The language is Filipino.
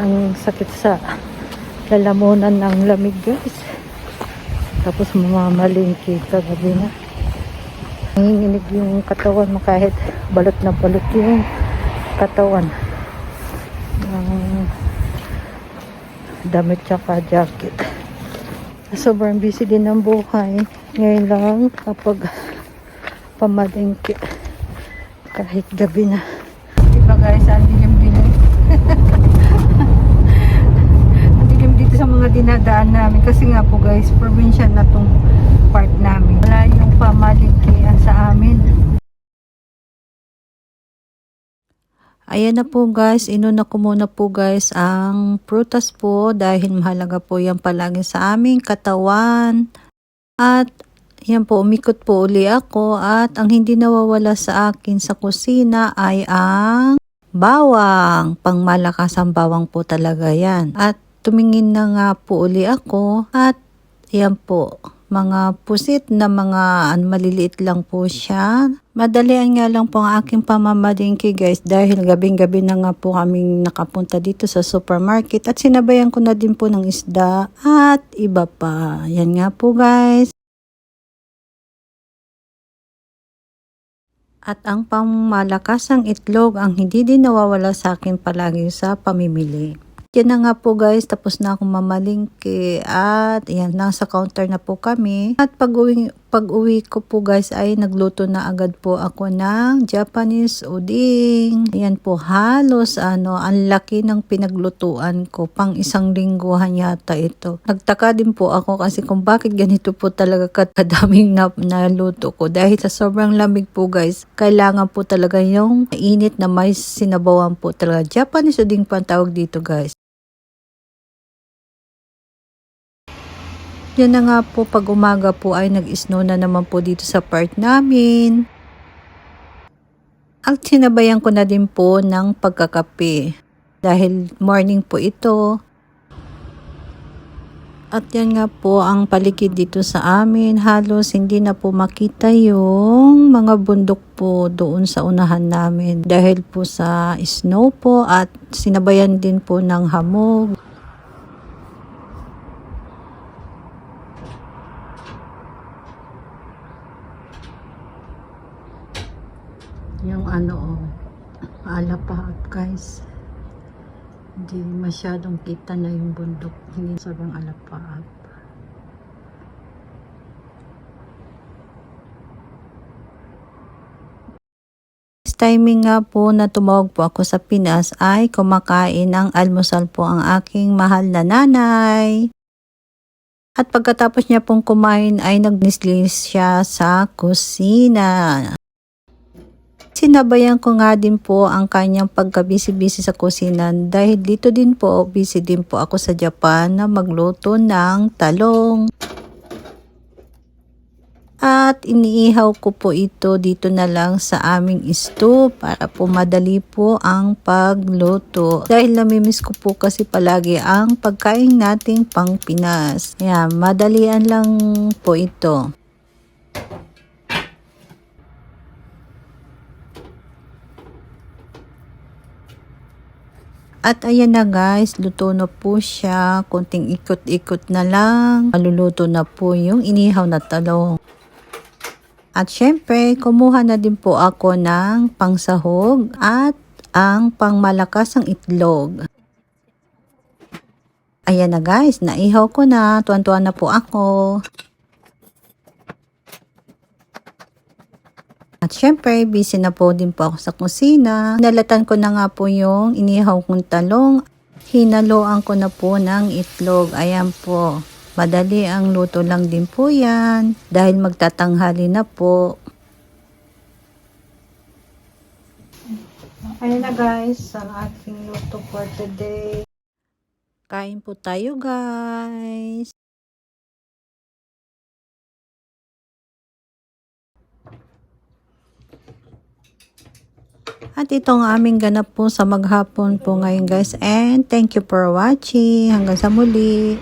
ang sakit sa lalamunan ng lamig guys. Tapos mamamalingki kagabi na. Nanginginig yung katawan mo kahit balot na balot yung katawan. Ng damit tsaka jacket. Sobrang busy din ng buhay. Ngayon lang kapag pamalingki kahit gabi na. Diba guys, ang dilim din. ang dilim dito sa mga dinadaan namin kasi nga po guys, probinsya na tong part namin. Wala yung pamalingkian sa amin. Ayan na po guys, inuna ko muna po guys ang prutas po dahil mahalaga po yan palagi sa aming katawan. At yan po, umikot po uli ako at ang hindi nawawala sa akin sa kusina ay ang bawang. Pangmalakas ang bawang po talaga yan. At tumingin na nga po uli ako at yan po, mga pusit na mga an, maliliit lang po siya. Madalian nga lang po ang aking pamamalingki guys dahil gabing-gabi na nga po kaming nakapunta dito sa supermarket at sinabayan ko na din po ng isda at iba pa. Yan nga po guys. At ang pangmalakasang itlog ang hindi din nawawala sa akin palagi sa pamimili. Yan na nga po guys, tapos na akong mamalingki at yan, nasa counter na po kami. At pag uwi, pag uwi ko po guys ay nagluto na agad po ako ng Japanese uding. Yan po halos ano, ang laki ng pinaglutuan ko. Pang isang lingguhan yata ito. Nagtaka din po ako kasi kung bakit ganito po talaga kadaming na, naluto ko. Dahil sa sobrang lamig po guys, kailangan po talaga yung init na may sinabawan po talaga. Japanese uding pa tawag dito guys. Yan na nga po, pag umaga po ay nag-snow na naman po dito sa part namin. At sinabayan ko na din po ng pagkakape. Dahil morning po ito. At yan nga po ang paligid dito sa amin. Halos hindi na po makita yung mga bundok po doon sa unahan namin. Dahil po sa snow po at sinabayan din po ng hamog. Yung ano, oh, alapahat guys. Hindi masyadong kita na yung bundok. Hindi sobrang alapahat. timing nga po na tumawag po ako sa Pinas ay kumakain ng almusal po ang aking mahal na nanay. At pagkatapos niya pong kumain ay nagnislis siya sa kusina. Sinabayan ko nga din po ang kanyang pagka-busy-busy sa kusina dahil dito din po, busy din po ako sa Japan na magluto ng talong. At iniihaw ko po ito dito na lang sa aming stove para po madali po ang pagluto. Dahil namimiss ko po kasi palagi ang pagkain nating pang Pinas. Ayan, madalian lang po ito. At ayan na guys, luto na po siya. Kunting ikot-ikot na lang. Maluluto na po yung inihaw na talong. At syempre, kumuha na din po ako ng pangsahog at ang pangmalakasang itlog. Ayan na guys, naihaw ko na. Tuwan-tuwan na po ako. At syempre, busy na po din po ako sa kusina. Nalatan ko na nga po yung inihaw kong talong. Hinaloan ko na po ng itlog. Ayan po. Madali ang luto lang din po yan. Dahil magtatanghali na po. Ayan na guys, ang aking luto for today. Kain po tayo guys. At ito ang aming ganap po sa maghapon po ngayon guys. And thank you for watching. Hanggang sa muli.